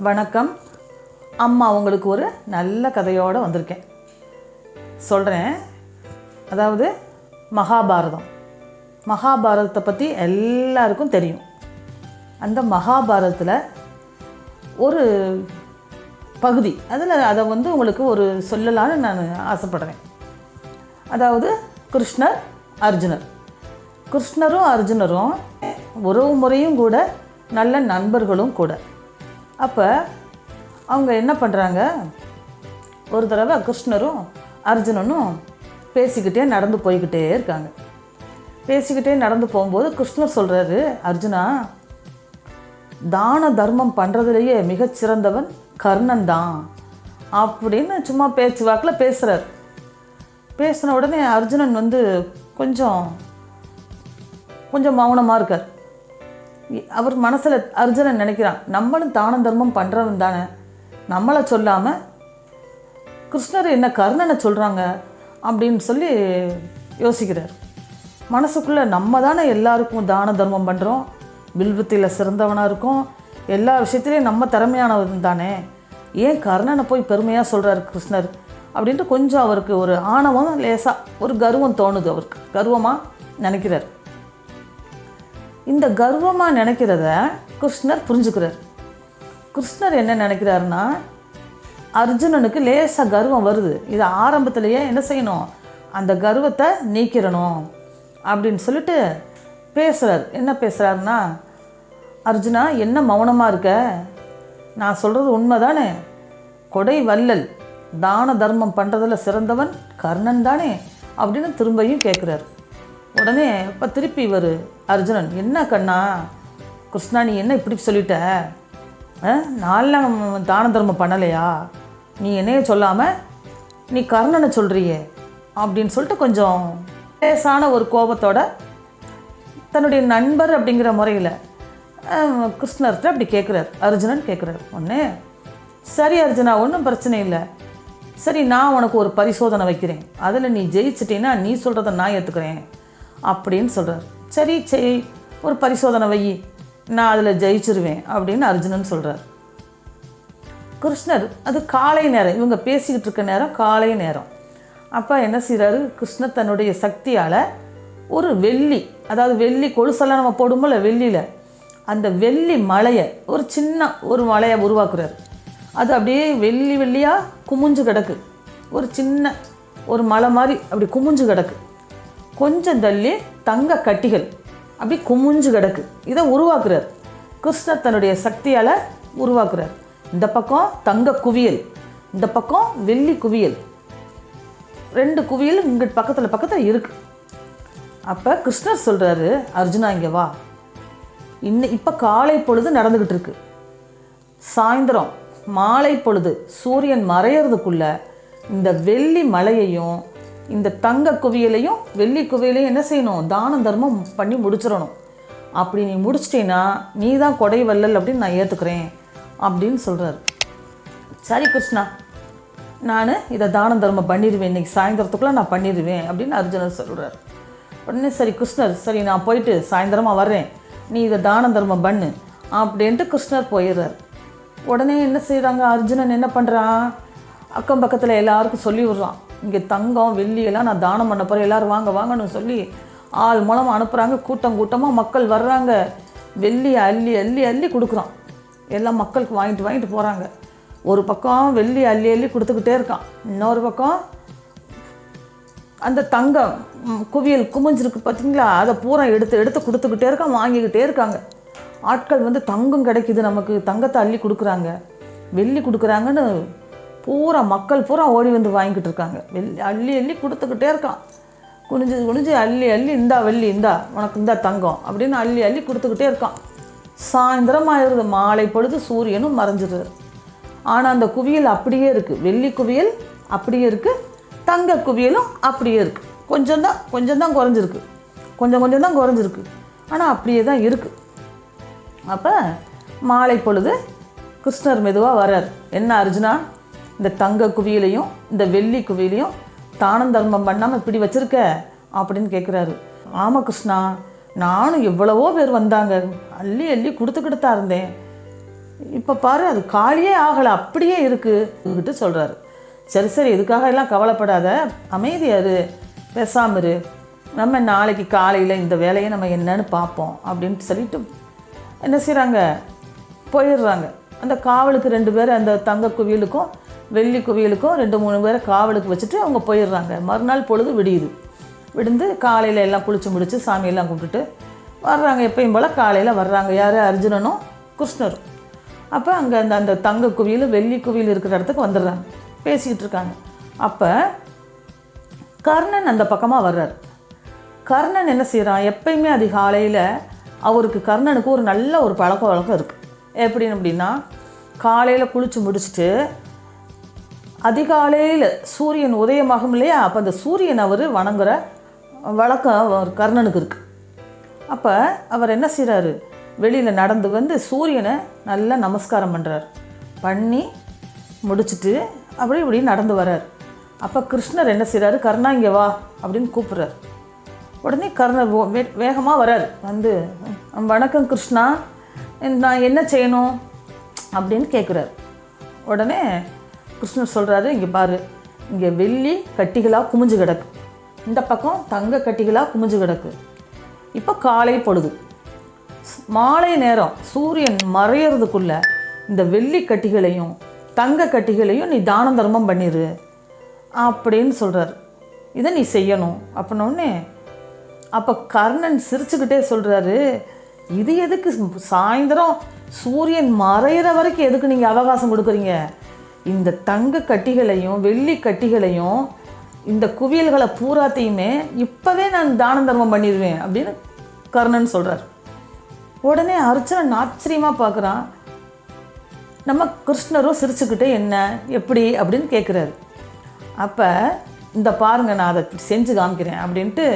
வணக்கம். அம்மா உங்களுக்கு ஒரு நல்ல கதையோடு வந்திருக்கேன். சொல்கிறேன் அதாவது மகாபாரதம். மகாபாரதத்தை பற்றி எல்லாருக்கும் தெரியும். அந்த மகாபாரதத்தில் ஒரு பகுதி. அதில் அதை வந்து உங்களுக்கு ஒரு சொல்லலான்னு நான் ஆசைப்படுறேன். அதாவது கிருஷ்ணர் அர்ஜுனர். கிருஷ்ணரும் அர்ஜுனரும் உறவு முறையும் கூட நல்ல நண்பர்களும் கூட. அப்போ அவங்க என்ன பண்ணுறாங்க ஒரு தடவை கிருஷ்ணரும் அர்ஜுனனும் பேசிக்கிட்டே நடந்து போய்கிட்டே இருக்காங்க. பேசிக்கிட்டே நடந்து போகும்போது கிருஷ்ணர் சொல்கிறாரு அர்ஜுனா தான தர்மம் பண்ணுறதுலேயே மிகச்சிறந்தவன் கர்ணன் தான் அப்படின்னு சும்மா பேச்சு வாக்கில் பேசுகிறார் பேசின உடனே அர்ஜுனன் வந்து கொஞ்சம் கொஞ்சம் மௌனமாக இருக்கார். அவர் மனசில் அர்ஜுனன் நினைக்கிறான் நம்மளும் தான தர்மம் பண்ணுறவன் தானே. நம்மளை சொல்லாமல் கிருஷ்ணர் என்ன கர்ணனை சொல்கிறாங்க அப்படின்னு சொல்லி யோசிக்கிறார். மனசுக்குள்ளே நம்ம தானே எல்லாருக்கும் தான தர்மம் பண்ணுறோம் வில்வத்தில் சிறந்தவனாக இருக்கும். எல்லா விஷயத்துலேயும் நம்ம திறமையானவன் தானே. ஏன் கர்ணனை போய் பெருமையாக சொல்கிறார் கிருஷ்ணர்? அப்படின்ட்டு கொஞ்சம் அவருக்கு ஒரு ஆணவம் லேசாக ஒரு கர்வம் தோணுது அவருக்கு. கர்வமாக நினைக்கிறார். இந்த கர்வமாக நினைக்கிறத கிருஷ்ணர் புரிஞ்சுக்கிறார். கிருஷ்ணர் என்ன நினைக்கிறாருன்னா அர்ஜுனனுக்கு லேசாக கர்வம் வருது. இது ஆரம்பத்திலேயே என்ன செய்யணும்? அந்த கர்வத்தை நீக்கிடணும் அப்படின்னு சொல்லிட்டு பேசுகிறார் என்ன பேசுகிறாருன்னா அர்ஜுனா என்ன மௌனமாக இருக்க? நான் சொல்கிறது உண்மை தானே கொடை வல்லல் தான தர்மம் பண்ணுறதில் சிறந்தவன் கர்ணன் தானே? அப்படின்னு திரும்பியும் கேட்குறாரு உடனே இப்போ திருப்பி இவர் அர்ஜுனன் என்ன கண்ணா? கிருஷ்ணா நீ என்ன இப்படி சொல்லிட்ட? நான்லாம் தான தர்மம் பண்ணலையா? நீ என்னைய சொல்லாமல் நீ கர்ணனை சொல்கிறியே அப்படின்னு சொல்லிட்டு கொஞ்சம் லேசான ஒரு கோபத்தோட தன்னுடைய நண்பர் அப்படிங்கிற முறையில் கிருஷ்ணர்கிட்ட அப்படி கேட்குறார் அர்ஜுனன் கேட்குறார் ஒன்று சரி அர்ஜுனா ஒன்றும் பிரச்சனை இல்லை. சரி நான் உனக்கு ஒரு பரிசோதனை வைக்கிறேன். அதில் நீ ஜெயிச்சிட்டேன்னா நீ சொல்கிறத நான் ஏற்றுக்கிறேன் அப்படின்னு சொல்கிறார் சரி சரி ஒரு பரிசோதனை வை. நான் அதில் ஜெயிச்சிருவேன் அப்படின்னு அர்ஜுனன் சொல்கிறார் கிருஷ்ணர் அது காலை நேரம். இவங்க பேசிக்கிட்டு இருக்க நேரம் காலை நேரம். அப்போ என்ன செய்கிறாரு கிருஷ்ணர் தன்னுடைய சக்தியால் ஒரு வெள்ளி அதாவது வெள்ளி கொலுசெல்லாம் நம்ம போடும்போல வெள்ளியில் அந்த வெள்ளி மலையை ஒரு சின்ன ஒரு மலையை உருவாக்குறார். அது அப்படியே வெள்ளி வெள்ளியாக குமிஞ்சு கிடக்கு. ஒரு சின்ன ஒரு மலை மாதிரி அப்படி குமிஞ்சு கிடக்கு. கொஞ்சம் தள்ளி தங்க கட்டிகள். அப்படி குமிஞ்சு கிடக்கு. இதை உருவாக்குறார். கிருஷ்ணர் தன்னுடைய சக்தியால் உருவாக்குறார். இந்த பக்கம் தங்க குவியல். இந்த பக்கம் வெள்ளி குவியல். ரெண்டு குவியல் இங்கே பக்கத்தில் பக்கத்தில் இருக்குது அப்போ கிருஷ்ணர் சொல்கிறாரு அர்ஜுனா இங்கே வா. இன்னும் இப்போ காலை பொழுது நடந்துக்கிட்டு இருக்கு. சாயந்தரம் மாலை பொழுது சூரியன் மறையிறதுக்குள்ளே இந்த வெள்ளி மலையையும் இந்த தங்க குவியலையும் வெள்ளி குவியலையும் என்ன செய்யணும்? தான தர்மம் பண்ணி முடிச்சிடணும். அப்படி நீ முடிச்சிட்டேன்னா நீ தான் கொடை வல்லல் அப்படின்னு நான் ஏற்றுக்கிறேன் அப்படின்னு சொல்கிறாரு சரி கிருஷ்ணா நான் இதை தான தர்மம் பண்ணிடுவேன். இன்னைக்கு சாயந்தரத்துக்குள்ளே நான் பண்ணிடுவேன் அப்படின்னு அர்ஜுனர் சொல்கிறார் உடனே சரி கிருஷ்ணர் சரி நான் போயிட்டு சாயந்தரமாக வர்றேன். நீ இதை தான தர்மம் பண்ணு அப்படின்ட்டு கிருஷ்ணர் போயிடுறார். உடனே என்ன செய்கிறாங்க அர்ஜுனன் என்ன பண்ணுறான் அக்கம் பக்கத்தில் எல்லாருக்கும் சொல்லி விடுறான் இங்கே தங்கம் வெள்ளியெல்லாம் நான் தானம் பண்ண போகிறேன் எல்லோரும் வாங்க வாங்கன்னு சொல்லி ஆள் மூலமாக அனுப்புகிறாங்க கூட்டம் கூட்டமாக மக்கள் வர்றாங்க. வெள்ளி அள்ளி அள்ளி அள்ளி கொடுக்குறான். எல்லாம் மக்களுக்கு வாங்கிட்டு வாங்கிட்டு போகிறாங்க ஒரு பக்கம் வெள்ளி அள்ளி அள்ளி கொடுத்துக்கிட்டே இருக்கான். இன்னொரு பக்கம் அந்த தங்கம் குவியல் குமிஞ்சிருக்கு பார்த்தீங்களா அதை பூரா எடுத்து எடுத்து கொடுத்துக்கிட்டே இருக்கான் வாங்கிக்கிட்டே இருக்காங்க. ஆட்கள் வந்து தங்கம் கிடைக்குது நமக்கு. தங்கத்தை அள்ளி கொடுக்குறாங்க. வெள்ளி கொடுக்குறாங்கன்னு பூரா மக்கள் பூரா ஓடி வந்து வாங்கிக்கிட்டு இருக்காங்க. வெள்ளி அள்ளி அள்ளி கொடுத்துக்கிட்டே இருக்கான். குனிஞ்சு குனிஞ்சு அள்ளி அள்ளி இந்தா வெள்ளி இந்தா உனக்கு இந்தா தங்கம் அப்படின்னு அள்ளி அள்ளி கொடுத்துக்கிட்டே இருக்கான். சாயந்தரம் ஆயிடுது மாலை பொழுது சூரியனும் மறைஞ்சிடுது. ஆனால் அந்த குவியல் அப்படியே இருக்குது வெள்ளி குவியல் அப்படியே இருக்குது தங்க குவியலும் அப்படியே இருக்குது கொஞ்சம் தான் கொஞ்சம் தான் குறைஞ்சிருக்கு. கொஞ்சம் கொஞ்சம் தான் குறைஞ்சிருக்கு. ஆனால் அப்படியே தான் இருக்குது அப்போ மாலை பொழுது கிருஷ்ணர் மெதுவாக வர்றார். என்ன அர்ஜுனா? இந்த தங்க குவியிலையும் இந்த வெள்ளி குவியிலையும் தானம் தர்மம் பண்ணாமல் இப்படி வச்சுருக்க அப்படின்னு கேட்குறாரு ஆமாம் கிருஷ்ணா நானும் எவ்வளவோ பேர் வந்தாங்க. அள்ளி அள்ளி கொடுத்துக்கிட்டு தான் இருந்தேன். இப்போ பாரு அது காலியே ஆகலை அப்படியே இருக்குன்னுட்டு சொல்கிறாரு சரி சரி இதுக்காக எல்லாம் கவலைப்படாத. அமைதியாரு பேசாமல் இரு. நம்ம நாளைக்கு காலையில் இந்த வேலையை நம்ம என்னன்னு பார்ப்போம் அப்படின்ட்டு சொல்லிட்டு என்ன செய்கிறாங்க போயிடுறாங்க. அந்த காவலுக்கு ரெண்டு பேர் அந்த தங்க குவியலுக்கும் வெள்ளி குவியலுக்கும் ரெண்டு மூணு பேரை காவலுக்கு வச்சுட்டு அவங்க போயிடுறாங்க. மறுநாள் பொழுது விடியுது. விடுந்து காலையில் எல்லாம் குளிச்சு முடித்து சாமியெல்லாம் கும்பிட்டுட்டு வர்றாங்க. எப்பயும் போல் காலையில் வர்றாங்க. யார்? அர்ஜுனனும் கிருஷ்ணரும். அப்போ அங்கே அந்த அந்த தங்க குவியல் வெள்ளி குவியல் இருக்கிற இடத்துக்கு வந்துடுறாங்க. பேசிக்கிட்டு இருக்காங்க. அப்போ கர்ணன் அந்த பக்கமாக வர்றார். கர்ணன் என்ன செய்கிறான் எப்பயுமே அதிகாலையில் அவருக்கு கர்ணனுக்கு ஒரு நல்ல ஒரு பழக்க வழக்கம் இருக்குது எப்படின்னு அப்படின்னா காலையில் குளித்து முடிச்சுட்டு அதிகாலையில் சூரியன் உதயமாகும் இல்லையா? அப்போ அந்த சூரியன் அவர் வணங்குற வழக்கம் அவர் கர்ணனுக்கு இருக்குது அப்போ அவர் என்ன செய்கிறாரு வெளியில் நடந்து வந்து சூரியனை நல்லா நமஸ்காரம் பண்ணுறார் பண்ணி முடிச்சுட்டு அப்படி இப்படி நடந்து வர்றார். அப்போ கிருஷ்ணர் என்ன செய்கிறாரு கர்ணா இங்கே வா அப்படின்னு கூப்பிட்றாரு. உடனே கர்ணர் வேகமாக வரார் வந்து வணக்கம் கிருஷ்ணா நான் என்ன செய்யணும்? அப்படின்னு கேட்குறாரு உடனே கிருஷ்ணர் சொல்கிறாரு இங்கே பாரு இங்கே வெள்ளி கட்டிகளாக குமிஞ்சு கிடக்கு. இந்த பக்கம் தங்க கட்டிகளாக குமிஞ்சு கிடக்கு. இப்போ காலை பொழுது. மாலை நேரம் சூரியன் மறையிறதுக்குள்ள இந்த வெள்ளி கட்டிகளையும் தங்க கட்டிகளையும் நீ தான தர்மம் பண்ணிடு அப்படின்னு சொல்கிறார் இதை நீ செய்யணும் அப்படின்னோடனே அப்போ கர்ணன் சிரிச்சுக்கிட்டே சொல்கிறாரு இது எதுக்கு சாயந்தரம் சூரியன் மறையிற வரைக்கும் எதுக்கு நீங்கள் அவகாசம் கொடுக்குறீங்க? இந்த தங்க கட்டிகளையும் வெள்ளி கட்டிகளையும் இந்த குவியல்களை பூராத்தையுமே இப்போவே நான் தான தர்மம் பண்ணிடுவேன் அப்படின்னு கர்ணன் சொல்கிறார் உடனே அர்ச்சனன் ஆச்சரியமாக பார்க்குறான். நம்ம கிருஷ்ணரும் சிரிச்சுக்கிட்டே என்ன எப்படி அப்படின்னு கேட்குறாரு அப்போ இந்த பாருங்க நான் அதை செஞ்சு காமிக்கிறேன் அப்படின்ட்டு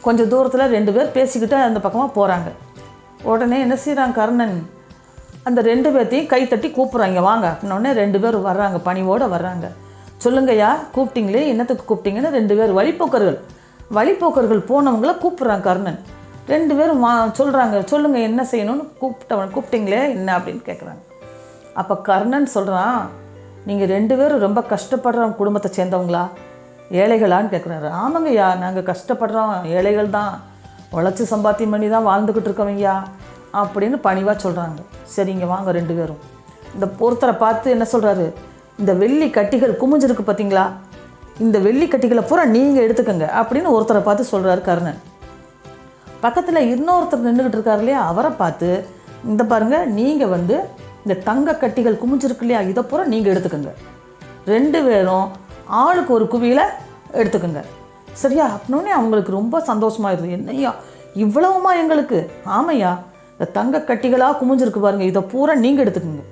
கொஞ்சம் தூரத்தில் ரெண்டு பேர் பேசிக்கிட்டு அந்த பக்கமாக போகிறாங்க உடனே என்ன செய்கிறான் கர்ணன்? அந்த ரெண்டு பேர்த்தையும் கை தட்டி கூப்பிட்றாங்க. வாங்க. அப்படின்னோடனே ரெண்டு பேர் வர்றாங்க. பணிவோடு வர்றாங்க. சொல்லுங்கய்யா கூப்பிட்டீங்களே? என்னத்துக்கு கூப்பிட்டீங்கன்னு ரெண்டு பேர் வழிப்போக்கர்கள். வழிப்போக்கர்கள் போனவங்கள கூப்பிட்றான் கர்ணன். ரெண்டு பேரும் வா சொல்கிறாங்க சொல்லுங்கள் என்ன செய்யணும்னு கூப்பிட்டவன் கூப்பிட்டீங்களே? என்ன அப்படின்னு கேட்குறாங்க அப்போ கர்ணன் சொல்கிறான் நீங்கள் ரெண்டு பேரும் ரொம்ப கஷ்டப்படுற குடும்பத்தை சேர்ந்தவங்களா? ஏழைகளான்னு கேட்குறாரு ஆமாங்கய்யா நாங்கள் கஷ்டப்படுறோம். ஏழைகள் தான் உழைச்சி சம்பாத்தியம் பண்ணி தான் வாழ்ந்துக்கிட்டு இருக்கவங்கய்யா. அப்படின்னு பணிவாக சொல்கிறாங்க சரிங்க வாங்க ரெண்டு பேரும். இந்த ஒருத்தரை பார்த்து என்ன சொல்கிறாரு இந்த வெள்ளி கட்டிகள் குமிஞ்சிருக்கு பார்த்தீங்களா இந்த வெள்ளி கட்டிகளை பூரா நீங்கள் எடுத்துக்கோங்க அப்படின்னு ஒருத்தரை பார்த்து சொல்கிறாரு கர்ணன். பக்கத்தில் இன்னொருத்தர் நின்றுக்கிட்டு இருக்காரு இல்லையா? அவரை பார்த்து இந்த பாருங்கள் நீங்கள் வந்து இந்த தங்க கட்டிகள் குமிஞ்சிருக்கு இல்லையா? இதை பூரா நீங்கள் எடுத்துக்கோங்க. ரெண்டு பேரும் ஆளுக்கு ஒரு குவியில் எடுத்துக்கோங்க. சரியா? அப்படின்னே அவங்களுக்கு ரொம்ப சந்தோஷமாயிருது என்னய்யா இவ்வளவுமா எங்களுக்கு? ஆமையா இந்த தங்க கட்டிகளாக குமிஞ்சிருக்கு பாருங்க. இதை பூரா நீங்கள் எடுத்துக்கோங்க.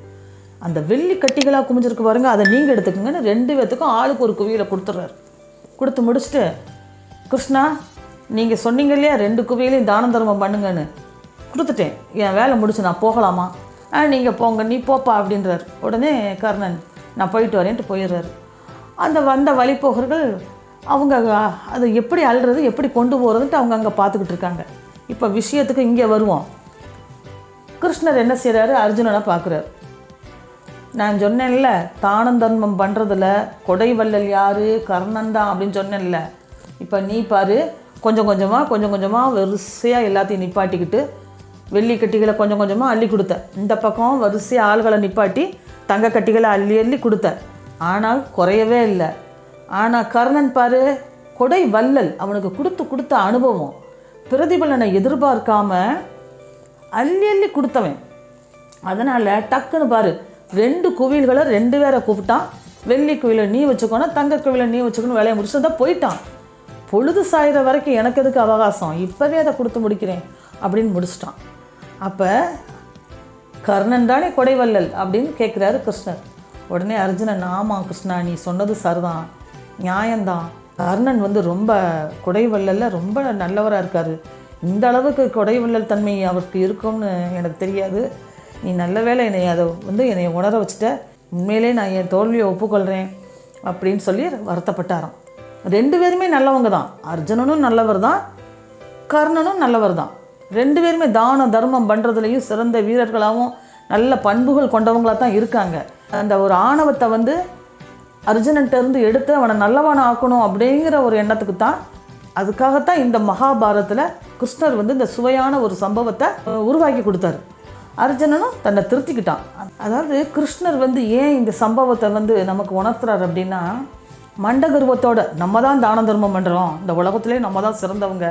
அந்த வெள்ளி கட்டிகளாக குமிஞ்சிருக்கு பாருங்க. அதை நீங்கள் எடுத்துக்கோங்கன்னு ரெண்டு பேர்த்துக்கும் ஆளுக்கு ஒரு குவியில் கொடுத்துட்றாரு கொடுத்து முடிச்சுட்டு கிருஷ்ணா நீங்கள் சொன்னீங்க இல்லையா? ரெண்டு குவியிலையும் தான தர்மம் பண்ணுங்கன்னு. கொடுத்துட்டேன். என் வேலை முடிச்சு நான் போகலாமா? ஆ நீங்கள் போங்க. நீ போப்பா அப்படின்றார். உடனே கர்ணன் நான் போயிட்டு வரேன்ட்டு போயிடுறாரு. அந்த வந்த வழிப்போகர்கள் அவங்க அது எப்படி அல்றது எப்படி கொண்டு போகிறதுன்ட்டு அவங்க அங்கே பார்த்துக்கிட்டு இருக்காங்க. இப்போ விஷயத்துக்கு இங்கே வருவோம். கிருஷ்ணர் என்ன செய்கிறாரு அர்ஜுனனை பார்க்குறாரு. நான் சொன்னேன்ல தானம் தர்மம் பண்ணுறதுல கொடை வள்ளல் யார்? கர்ணன் தான் அப்படின்னு சொன்னேன்ல. இப்போ நீ பாரு கொஞ்சம் கொஞ்சமாக கொஞ்சம் கொஞ்சமாக வரிசையாக எல்லாத்தையும் நிப்பாட்டிக்கிட்டு வெள்ளி கட்டிகளை கொஞ்சம் கொஞ்சமாக அள்ளி கொடுத்த. இந்த பக்கம் வரிசையாக ஆள்களை நிப்பாட்டி தங்க கட்டிகளை அள்ளி அள்ளி கொடுத்த. ஆனால் குறையவே இல்லை. ஆனால் கர்ணன் பாரு கொடை வள்ளல் அவனுக்கு கொடுத்து கொடுத்த அனுபவம். பிரதிபலனை எதிர்பார்க்காம அள்ளி அள்ளி கொடுத்தவன். அதனால் டக்குன்னு பாரு ரெண்டு குவில்களை ரெண்டு பேரை கூப்பிட்டான். வெள்ளி குவிலை நீ வச்சுக்கோனா தங்க குவிலை நீ வச்சுக்கணும் வேலையை முடிச்சுட்டு தான் போயிட்டான். பொழுது சாயிற வரைக்கும் எனக்கு எதுக்கு அவகாசம்? இப்போவே அதை கொடுத்து முடிக்கிறேன் அப்படின்னு முடிச்சிட்டான். அப்போ கர்ணன் தானே கொடைவள்ளல் அப்படின்னு கேட்குறாரு கிருஷ்ணர். உடனே அர்ஜுனன் ஆமாம் கிருஷ்ணா நீ சொன்னது சரிதான். நியாயம்தான். கர்ணன் வந்து ரொம்ப கொடைவள்ளல்ல ரொம்ப நல்லவராக இருக்கார். இந்த அளவுக்கு கொடைவள்ளல் தன்மை அவருக்கு இருக்கும்னு எனக்கு தெரியாது. நீ நல்ல வேளை என்னை அதை வந்து என்னை உணர வச்சுட்ட. உண்மையிலே நான் என் தோல்வியை ஒப்புக்கொள்கிறேன் அப்படின்னு சொல்லி வருத்தப்பட்டாராம். ரெண்டு பேருமே நல்லவங்க தான். அர்ஜுனனும் நல்லவர் தான். கர்ணனும் நல்லவர் தான். ரெண்டு பேருமே தான தர்மம் பண்ணுறதுலையும் சிறந்த வீரர்களாகவும் நல்ல பண்புகள் கொண்டவங்களாக தான் இருக்காங்க. அந்த ஒரு ஆணவத்தை வந்து அர்ஜுனன்ட்டருந்து எடுத்து அவனை நல்லவனை ஆக்கணும் அப்படிங்கிற ஒரு எண்ணத்துக்கு தான் அதுக்காகத்தான் இந்த மகாபாரதத்தில் கிருஷ்ணர் வந்து இந்த சுவையான ஒரு சம்பவத்தை உருவாக்கி கொடுத்தாரு. அர்ஜுனனும் தன்னை திருத்திக்கிட்டான். அதாவது கிருஷ்ணர் வந்து ஏன் இந்த சம்பவத்தை வந்து நமக்கு உணர்த்துறாரு அப்படின்னா மண்டகர்வத்தோட நம்ம தான் தான தர்மம் பண்ணுறோம் இந்த உலகத்திலே நம்ம தான் சிறந்தவங்க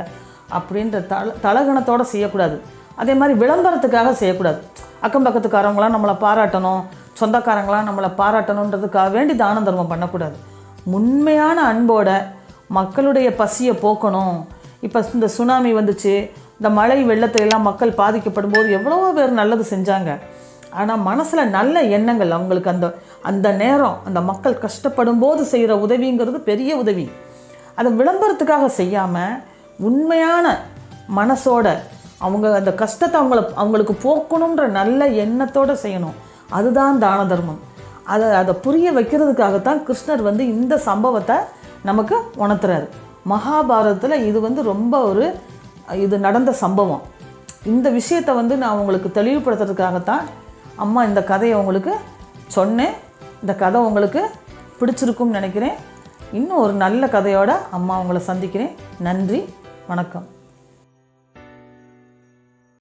அப்படின்ற தல தலகணத்தோடு செய்யக்கூடாது. அதே மாதிரி விளம்பரத்துக்காக செய்யக்கூடாது. அக்கம் பக்கத்துக்காரவங்களாம் நம்மளை பாராட்டணும் சொந்தக்காரங்களாம் நம்மளை பாராட்டணுன்றதுக்காக வேண்டி தான தர்மம் பண்ணக்கூடாது. உண்மையான அன்போட மக்களுடைய பசியை போக்கணும் இப்போ இந்த சுனாமி வந்துச்சு இந்த மழை வெள்ளத்துல எல்லாம் மக்கள் பாதிக்கப்படும் போது எவ்வளவோ பேர் நல்லது செஞ்சாங்க. ஆனால் மனசில் நல்ல எண்ணங்கள் அவங்களுக்கு அந்த அந்த நேரம் அந்த மக்கள் கஷ்டப்படும் போது செய்கிற உதவிங்கிறது பெரிய உதவி. அதை விளம்பரத்துக்காக செய்யாமல் உண்மையான மனசோட அவங்க அந்த கஷ்டத்தை அவங்கள அவங்களுக்கு போக்கணுன்ற நல்ல எண்ணத்தோடு செய்யணும். அதுதான் தான தர்மம். அதை அதை புரிய வைக்கிறதுக்காகத்தான் கிருஷ்ணர் வந்து இந்த சம்பவத்தை நமக்கு உணர்த்துறாரு. மகாபாரதத்தில் இது வந்து ரொம்ப ஒரு இது நடந்த சம்பவம். இந்த விஷயத்தை வந்து நான் உங்களுக்கு தெளிவுபடுத்துறதுக்காகத்தான் அம்மா இந்த கதையை உங்களுக்கு சொன்னேன். இந்த கதை உங்களுக்கு பிடிச்சிருக்கும்னு நினைக்கிறேன். இன்னும் ஒரு நல்ல கதையோட அம்மா உங்களை சந்திக்கிறேன். நன்றி வணக்கம்.